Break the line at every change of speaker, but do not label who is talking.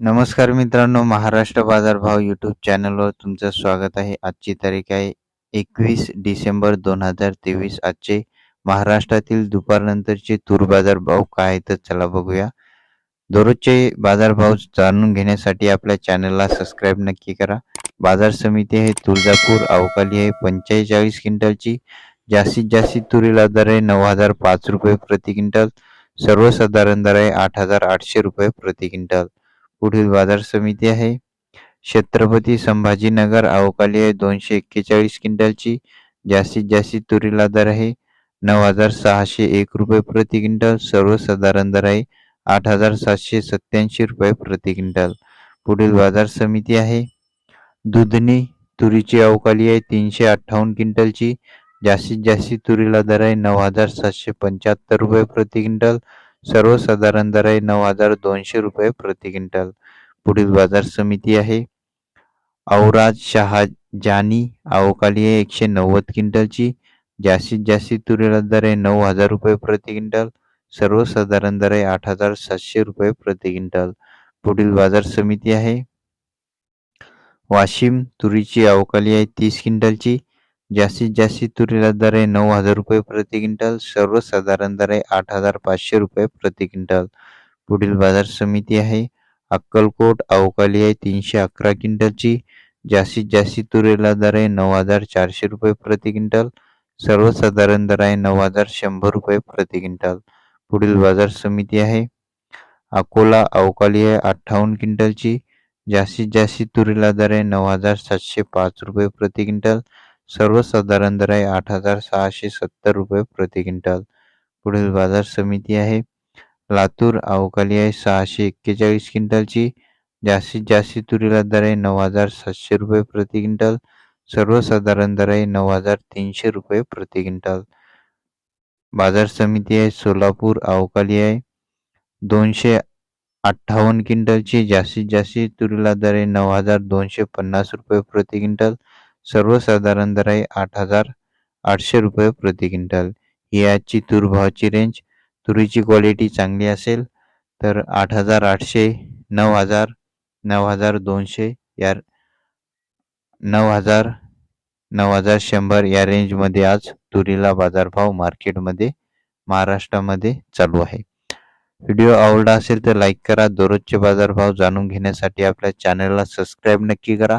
नमस्कार मित्रांनो महाराष्ट्र बाजार भाव यूट्यूब चॅनलवर तुमचं स्वागत आहे. आजची तारीख आहे एकवीस डिसेंबर दोन हजार तेवीस. आजचे महाराष्ट्रातील दुपारनंतरचे तूर बाजार भाव काय आहेत तर चला बघूया. दररोजचे बाजारभाव जाणून घेण्यासाठी आपल्या चॅनलला सबस्क्राईब नक्की करा. बाजार समिती आहे तुळजापूर अवकाली आहे पंचेचाळीस क्विंटलची. जास्तीत जास्त तुरीला दर आहे नऊ हजार पाच रुपये प्रति क्विंटल. सर्वसाधारण दर आहे आठ हजार आठशे रुपये प्रति क्विंटल. पुढील बाजार समिती आहे. छत्रपती संभाजीनगर अवकाली आहे. दोनशे एक्केचाळीस क्विंटलची जास्तीत जास्त तुरीला दर आहे. नऊ हजार सहाशे एक रुपये प्रति क्विंटल. सर्वसाधारण दर आहे. आठ हजार सातशे सत्याऐंशी रुपये प्रति क्विंटल. पुढील बाजार समिती आहे. दुधनी तुरीची अवकाली आहे. तीनशे अठ्ठावन्न क्विंटलची जास्तीत जास्त तुरीला दर आहे. नऊ हजार सातशे पंच्याहत्तर रुपये प्रति क्विंटल. सर्वसाधारण दर आहे नऊ हजार दोनशे रुपये प्रति क्विंटल. पुढील बाजार समिती आहे. औराज शहा जानी अवकाळी आहे एकशे नव्वद क्विंटलची. जास्तीत जास्त तुरीला दर आहे नऊ हजार रुपये प्रति क्विंटल. सर्वसाधारण दर आहे आठ हजार सातशे रुपये प्रति क्विंटल. पुढील बाजार समिती आहे. वाशिम तुरीची अवकाळी आहे तीस क्विंटलची. जास्तीत जास्त तुरीला दर आहे नऊ हजार रुपये प्रति क्विंटल सर्वसाधारण दर आहे आठ हजार पाचशे रुपये प्रति क्विंटल. पुढील बाजार समिती आहे. अक्कलकोट अवकाली आहे तीनशे अकरा क्विंटलची. जास्तीत जास्त तुरीला दर आहे नऊ हजार चारशे रुपये प्रति क्विंटल सर्वसाधारण दर आहे नऊ हजार शंभर रुपये प्रति क्विंटल. पुढील बाजार समिती आहे. अकोला अवकाली आहे अठ्ठावन्न क्विंटलची. जास्तीत जास्त तुरीला दर आहे नऊ हजार सातशे पाच रुपये प्रति क्विंटल सर्वसाधारण दर आहे आठ हजार सहाशे सत्तर रुपये प्रति क्विंटल. पुढील बाजार समिती आहे. लातूर अवकाली आहे. सहाशे एक्केचाळीस क्विंटलची. जास्तीत जास्त तुरीला दर आहे नऊ हजार सातशे रुपये प्रति क्विंटल. सर्वसाधारण दर आहे नऊ हजार तीनशे रुपये प्रति क्विंटल. बाजार समिती आहे. सोलापूर अवकाली आहे. दोनशे अठ्ठावन्न क्विंटलची. जास्तीत जास्त तुरीला दर आहे नऊ हजार दोनशे पन्नास रुपये प्रति क्विंटल. सर्वसाधारण दर आहे आठ हजार आठशे रुपये प्रति क्विंटल. ही आजची तूर भावाची रेंज तुरीची क्वालिटी चांगली असेल तर आठ हजार आठशे नऊ हजार नऊ हजार दोनशे या नऊ हजार नऊ हजार शंभर या रेंजमध्ये आज तुरीला बाजारभाव मार्केटमध्ये महाराष्ट्रामध्ये चालू आहे. व्हिडिओ आवडला असेल तर लाईक करा. दररोजचे बाजारभाव जाणून घेण्यासाठी आपल्या चॅनलला सबस्क्राईब नक्की करा.